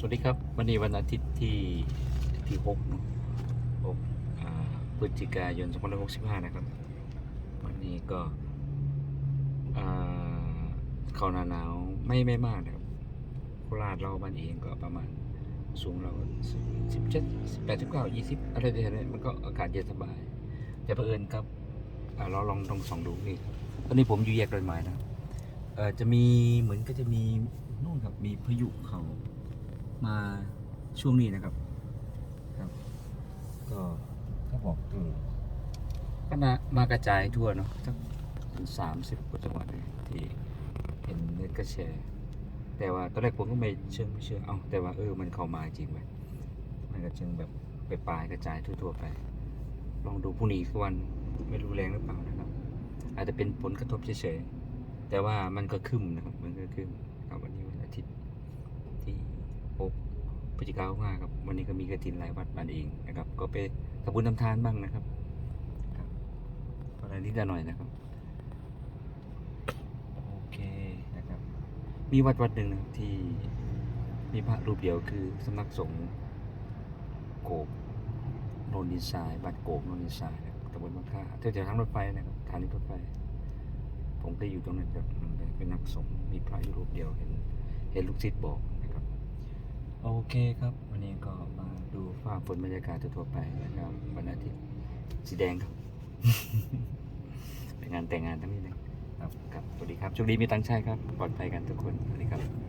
สวัสดีครับ วันนี้วันอาทิตย์ที่ที่หกเนอะหกพฤศจิกายน2565นะครับ วันนี้ก็เข้าหน้าหนาวไม่ไม่มากนะครับโคราชเราบ้านเองก็ประมาณสูงเราสิบเจ็ดสิบแปดสิบเก้ายี่สิบอะไรเดียวนี้มันก็อากาศเย็นสบาย แต่เผอิญครับเราลองลองส่องดูนี่ครับตอนนี้ผมอยู่แยกดอยไม้นะจะมีเหมือนก็จะมีนู่นครับมีพายุเขา มาช่วงนี้นะครับ ครับ ก็ก็บอกอืมก็มามากระจายทั่วเนาะสักเป็นสามสิบกว่าจังหวัดเลยที่เห็นเน็ตก็แชร์ แต่ว่าตอนแรกผมก็ไม่เชื่อไม่เชื่อ เอ้าแต่ว่าเออมันเข้ามาจริงไหมมันก็จึงแบบไปปลายกระจายทั่วๆไป ลองดูพรุ่งนี้อีกวันไม่รู้แรงหรือเปล่านะครับ อาจจะเป็นผลกระทบเฉยๆแต่ว่ามันก็ขึ้นนะครับ มันก็ขึ้นครับวันนี้วันอาทิตย์ที่6 พฤศจิกายนครับ วันนี้ก็มีกระถินหลายวัดบ้านเองนะครับ ก็ไปทำบุญทำทานบ้างนะครับครับอะไรนิดหน่อยนะครับ โอเคนะครับ มีวัดวัดหนึ่งนะครับที่มีพระรูปเดียวคือสำนักสงฆ์โกกโนนดินทรายบัดโกกโนนดินทรายนะครับตำบลมะค่าแถวๆทางรถไฟนะครับทางนี้รถไฟ ผมเคยอยู่ตรงนั้นครับเป็นนักสงฆ์มีพระอยู่รูปเดียวเห็น เห็นลูกศิษย์บอก โอเคครับ วันนี้ก็มาดูฝ้าฝนบรรยากาศทั่วไปนะครับวันอาทิตย์สีแดงครับเป็นงานแต่งงานทั้งนี้เลยครับครับสวัสดีครับโชคดีมีตังค์ใช้ครับปลอดภัยกันทุกคนสวัสดีครับ